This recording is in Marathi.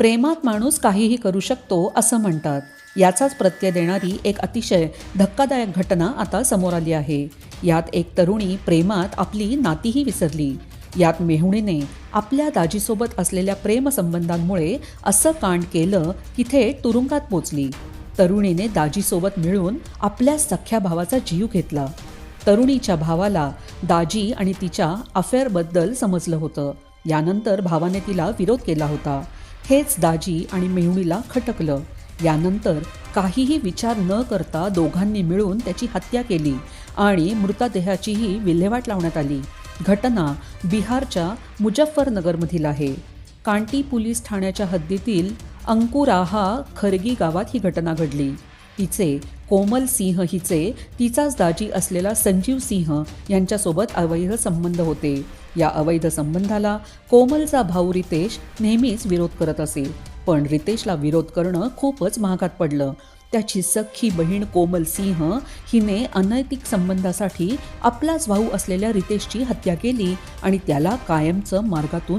प्रेमात माणूस काहीही करू शकतो असं म्हणतात. याचाच प्रत्यय देणारी एक अतिशय धक्कादायक घटना आता समोर आली आहे. यात एक तरुणी प्रेमात आपली नातीही विसरली. यात मेहुणीने आपल्या दाजीसोबत असलेल्या प्रेमसंबंधांमुळे असं कांड केलं की थेट तुरुंगात पोचली. तरुणीने दाजीसोबत मिळून आपल्या सख्या भावाचा जीव घेतला. तरुणीच्या भावाला दाजी आणि तिच्या अफेअरबद्दल समजलं होतं. यानंतर भावाने तिला विरोध केला होता. हेच दाजी आणि मेहुणीला खटकलं. यानंतर काहीही विचार न करता दोघांनी मिळून त्याची हत्या केली आणि मृतदेहाचीही विल्हेवाट लावण्यात आली. घटना बिहारच्या मुजफ्फरनगरमधील आहे. कांटी पोलीस ठाण्याच्या हद्दीतील अंकुराहा खरगी गावात ही घटना घडली. तिचे कोमल सिंह हिचे तिचाच दाजी असलेला संजीव सिंह यांच्यासोबत अवैध संबंध होते. या अवैध संबंधाला कोमलचा भाऊ रितेश नेहमीच विरोध करत असे. पण रितेशला विरोध करणं खूपच महागात पडलं. त्याची सख्खी बहीण कोमल सिंह हिने अनैतिक संबंधासाठी आपलाच भाऊ असलेल्या रितेशची हत्या केली आणि त्याला कायमचं मार्गातून